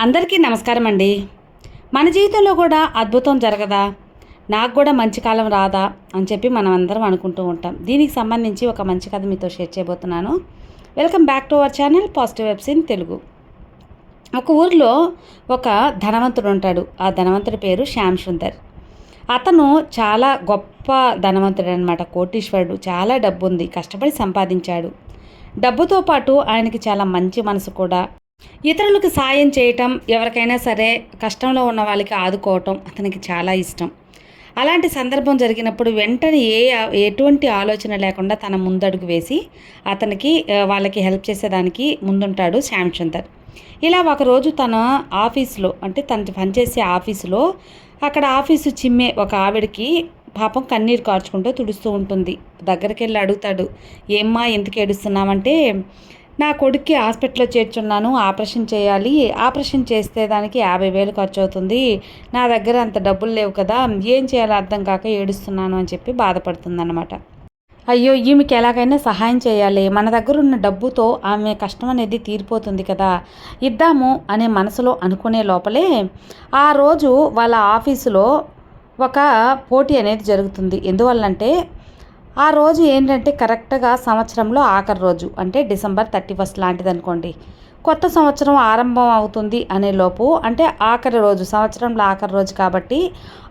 అందరికీ నమస్కారం అండి మన జీవితంలో కూడా అద్భుతం జరగదా? నాకు కూడా మంచి కాలం రాదా? అని చెప్పి మనం అందరం అనుకుంటూ ఉంటాం. దీనికి సంబంధించి ఒక మంచి కథ మీతో షేర్ చేయబోతున్నాను. Welcome back to our channel positive vibes in Telugu. ఒక ఊరిలో ఒక ధనవంతుడు ఉంటాడు. ఆ ధనవంతుడి పేరు శ్యామ్ సుందర్. అతను చాలా గొప్ప ధనవంతుడు అనమాట కోటీశ్వరుడు. చాలా డబ్బు ఉంది కష్టపడి సంపాదించాడు. డబ్బుతో పాటు ఆయనకి చాలా మంచి మనసు కూడా. ఇతరులకు సాయం చేయటం ఎవరికైనా సరే కష్టంలో ఉన్న వాళ్ళకి ఆదుకోవటం అతనికి చాలా ఇష్టం. అలాంటి సందర్భం జరిగినప్పుడు వెంటనే ఏ ఎటువంటి ఆలోచన లేకుండా తన ముందడుగు వేసి అతనికి వాళ్ళకి హెల్ప్ చేసేదానికి ముందుంటాడు శ్యామ్ సుందర్ ఇలా ఒకరోజు తన ఆఫీసులో అంటే తను పనిచేసే ఆఫీసులో అక్కడ ఆఫీసు చిమ్మే ఒక ఆవిడకి పాపం కన్నీరు కార్చుకుంటూ తుడుస్తూ ఉంటుంది. దగ్గరికి వెళ్ళి అడుగుతాడు ఏమ్మా ఎందుకు ఏడుస్తున్నామంటే నా కొడుక్కి హాస్పిటల్లో చేర్చున్నాను ఆపరేషన్ చేయాలి. ఆపరేషన్ చేస్తే దానికి యాభై వేలు ఖర్చు అవుతుంది నా దగ్గర అంత డబ్బులు లేవు కదా ఏం చేయాలో అర్థం కాక ఏడుస్తున్నాను అని చెప్పి బాధపడుతుందన్నమాట. అయ్యో ఈమెకి ఎలాగైనా సహాయం చేయాలి. మన దగ్గర ఉన్న డబ్బుతో ఆమె కష్టం అనేది తీరిపోతుంది కదా. ఇద్దాము అనే మనసులో అనుకునే లోపలే ఆ రోజు వాళ్ళ ఆఫీసులో ఒక పోటీ అనేది జరుగుతుంది. ఎందువల్లంటే ఆ రోజు ఏంటంటే కరెక్ట్గా సంవత్సరంలో ఆఖరి రోజు అంటే డిసెంబర్ థర్టీ ఫస్ట్ లాంటిది అనుకోండి కొత్త సంవత్సరం ఆరంభం అవుతుంది అనే లోపు అంటే ఆఖరి రోజు సంవత్సరంలో ఆఖరి రోజు కాబట్టి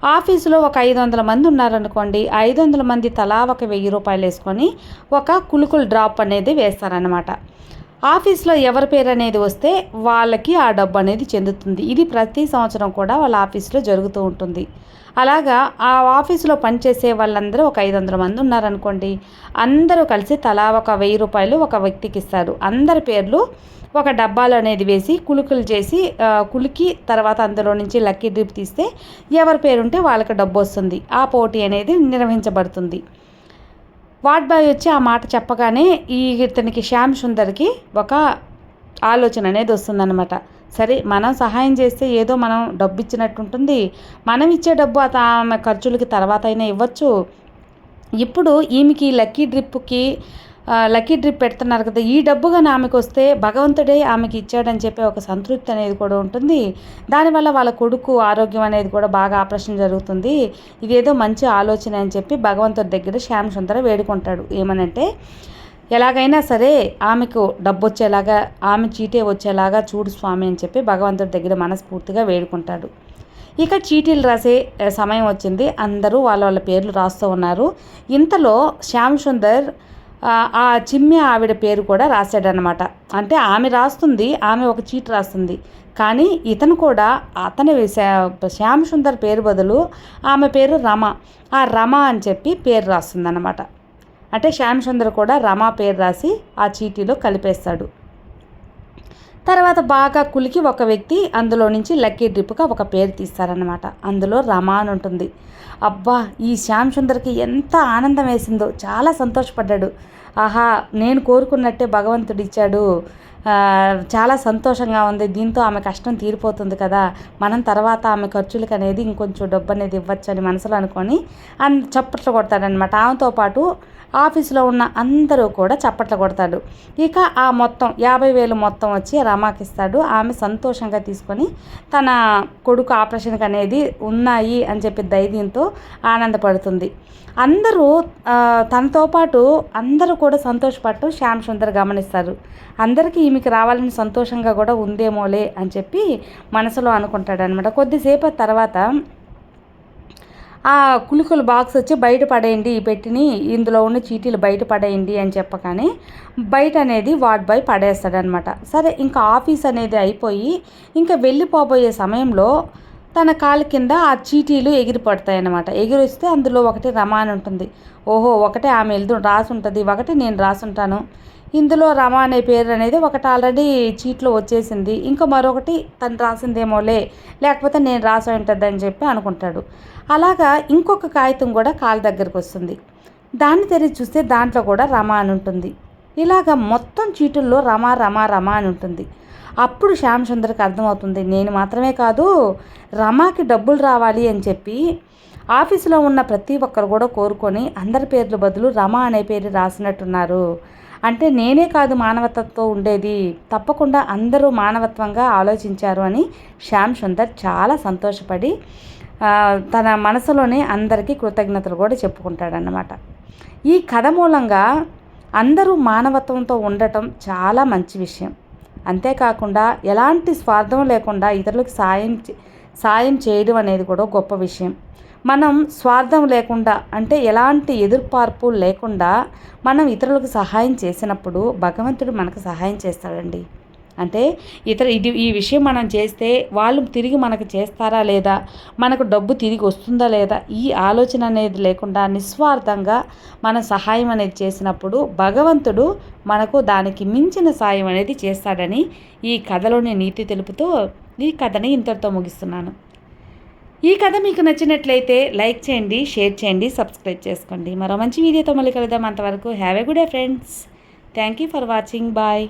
ఆఫీసులో ఒక ఐదు వందల మంది ఉన్నారనుకోండి ఐదు వందల మంది తలా ఒక వెయ్యి రూపాయలు వేసుకొని ఒక కులుకులు డ్రాప్ అనేది వేస్తారనమాట ఆఫీస్లో ఎవరి పేరు అనేది వస్తే వాళ్ళకి ఆ డబ్బు అనేది చెందుతుంది. ఇది ప్రతి సంవత్సరం కూడా వాళ్ళ ఆఫీస్లో జరుగుతూ ఉంటుంది. అలాగా ఆ ఆఫీసులో పనిచేసే వాళ్ళందరూ ఒక ఐదు వందల మంది ఉన్నారనుకోండి. అందరూ కలిసి తలా ఒక వెయ్యి రూపాయలు ఒక వ్యక్తికి ఇస్తారు. అందరి పేర్లు ఒక డబ్బాలు అనేది వేసి కులుకులు చేసి కులికి తర్వాత అందులో నుంచి లక్కీ డ్రిప్ తీస్తే ఎవరి పేరు ఉంటే వాళ్ళకి డబ్బు వస్తుంది. ఆ పోటీ అనేది నిర్వహించబడుతుంది. వార్డ్ బాయ్ వచ్చి ఆ మాట చెప్పగానే ఈ ఇతనికి శ్యామ్ సుందర్కి ఒక ఆలోచన అనేది వస్తుందన్నమాట. సరే మనం సహాయం చేస్తే ఏదో మనం డబ్బు ఇచ్చినట్టు ఉంటుంది మనం ఇచ్చే డబ్బు అత ఆమె ఖర్చులకి తర్వాత అయినా ఇవ్వచ్చు. ఇప్పుడు ఈమెకి లక్కీ డ్రిప్కి లక్కీ డ్రిప్ పెడుతున్నారు కదా ఈ డబ్బు కానీ ఆమెకు వస్తే భగవంతుడే ఆమెకి ఇచ్చాడని చెప్పి ఒక సంతృప్తి అనేది కూడా ఉంటుంది. దానివల్ల వాళ్ళ కొడుకు ఆరోగ్యం అనేది కూడా బాగా ఆపరేషన్ జరుగుతుంది. ఇదేదో మంచి ఆలోచన అని చెప్పి భగవంతుడి దగ్గర శ్యామ్ సుందర వేడుకుంటాడు. ఏమనంటే ఎలాగైనా సరే ఆమెకు డబ్బు వచ్చేలాగా ఆమె చీటే వచ్చేలాగా చూడు స్వామి అని చెప్పి భగవంతుడి దగ్గర మనస్ఫూర్తిగా వేడుకుంటాడు. ఇక చీటీలు రాసే సమయం వచ్చింది. అందరూ వాళ్ళ వాళ్ళ పేర్లు రాస్తూ ఉన్నారు. ఇంతలో శ్యామ్ సుందర్ ఆ, చిమ్మి ఆవిడ పేరు కూడా రాశాడనమాట అంటే ఆమె రాస్తుంది ఆమె ఒక చీట్ రాస్తుంది. కానీ ఇతను కూడా అతని శా- శ్యామ్ సుందర్ పేరు బదులు ఆమె పేరు రమ. ఆ రమ అని చెప్పి పేరు రాస్తుందన్నమాట. అంటే శ్యామ్ సుందర్ కూడా రమ పేరు రాసి ఆ చీటీలో కలిపేస్తాడు. తర్వాత బాగా కులికి ఒక వ్యక్తి అందులో నుంచి లక్కీ డ్రిప్గా ఒక పేరు తీస్తారనమాట అందులో రమా అని ఉంటుంది. అబ్బా ఈ శ్యామ్ సుందర్కి ఎంత ఆనందం వేసిందో చాలా సంతోషపడ్డాడు. ఆహా నేను కోరుకున్నట్టే భగవంతుడు ఇచ్చాడు చాలా సంతోషంగా ఉంది. దీంతో ఆమె కష్టం తీరిపోతుంది కదా. మనం తర్వాత ఆమె ఖర్చులకు అనేది ఇంకొంచెం డబ్బు అనేది ఇవ్వచ్చు అని మనసులో అనుకొని అండ్ చప్పట్లు కొడతాడనమాట ఆమెతో పాటు ఆఫీసులో ఉన్న అందరూ కూడా చప్పట్లు కొడతాడు. ఇక ఆ మొత్తం యాభై వేలు మొత్తం వచ్చి రమాకిస్తాడు ఆమె సంతోషంగా తీసుకొని తన కొడుకు ఆపరేషన్కి అనేది ఉన్నాయి అని చెప్పి ధైర్యంతో ఆనందపడుతుంది. అందరూ తనతో పాటు అందరూ కూడా సంతోషపడటం శ్యామ్ సుందర్ గమనిస్తారు. అందరికీ ఈమెకి రావాలని సంతోషంగా కూడా ఉందేమోలే అని చెప్పి మనసులో అనుకుంటాడనమాట కొద్దిసేపు తర్వాత ఆ కులుకుల బాక్స్ వచ్చి బయట పడేయండి ఈ పెట్టిని ఇందులో ఉన్న చీటీలు బయట పడేయండి అని చెప్పగానే బయట అనేది వార్డ్ బాయ్ పడేస్తాడనమాట సరే ఇంకా ఆఫీస్ అనేది అయిపోయి ఇంకా వెళ్ళిపోబోయే సమయంలో తన కాలు కింద ఆ చీటీలు ఎగిరి పడతాయి అన్నమాట ఎగిరి వస్తే అందులో ఒకటి రమా అని ఉంటుంది. ఓహో ఒకటే ఆమె వెళ్తూ రాసి ఉంటుంది ఒకటి నేను రాసుంటాను. ఇందులో రమ అనే పేరు అనేది ఒకటి ఆల్రెడీ చీట్లో వచ్చేసింది. ఇంకా మరొకటి తను రాసిందేమోలే లేకపోతే నేను రాసి ఉంటుంది అని చెప్పి అనుకుంటాడు. అలాగా ఇంకొక కాగితం కూడా కాలు దగ్గరకు వస్తుంది. దాన్ని తెరిచి చూస్తే దాంట్లో కూడా రమ అని ఉంటుంది. ఇలాగ మొత్తం చీటుల్లో రమ రమ రమ అని ఉంటుంది. అప్పుడు శ్యామ్ సుందర్కి అర్థమవుతుంది నేను మాత్రమే కాదు రమాకి డబ్బులు రావాలి అని చెప్పి ఆఫీసులో ఉన్న ప్రతి ఒక్కరు కూడా కోరుకొని అందరి పేర్లు బదులు రమ అనే పేరు రాసినట్టున్నారు. అంటే నేనే కాదు మానవత్వంతో ఉండేది. తప్పకుండా అందరూ మానవత్వంగా ఆలోచించారు అని శ్యామ్ సుందర్ చాలా సంతోషపడి తన మనసులోనే అందరికీ కృతజ్ఞతలు కూడా చెప్పుకుంటాడన్నమాట. ఈ కథ మూలంగా అందరూ మానవత్వంతో ఉండటం చాలా మంచి విషయం. అంతేకాకుండా ఎలాంటి స్వార్థం లేకుండా ఇతరులకు సాయం చే- సాయం చేయడం అనేది కూడా గొప్ప విషయం. మనం స్వార్థం లేకుండా అంటే ఎలాంటి ఎదుర్పార్పు లేకుండా మనం ఇతరులకు సహాయం చేసినప్పుడు భగవంతుడు మనకు సహాయం చేస్తాడండి. అంటే ఇతర ఇది ఈ విషయం మనం చేస్తే వాళ్ళు తిరిగి మనకు చేస్తారా లేదా మనకు డబ్బు తిరిగి వస్తుందా లేదా ఈ ఆలోచన అనేది లేకుండా నిస్వార్థంగా మనం సహాయం అనేది చేసినప్పుడు భగవంతుడు మనకు దానికి మించిన సాయం అనేది చేస్తాడని ఈ కథలోని నీతి తెలుపుతూ ఈ కథని ఇంతటితో ముగిస్తున్నాను. ఈ కథ మీకు నచ్చినట్లయితే లైక్ చేయండి షేర్ చేయండి సబ్స్క్రైబ్ చేసుకోండి. మరో మంచి వీడియోతో మళ్ళీ కలుద్దాం. అంతవరకు have a good a friends. Thank you for watching bye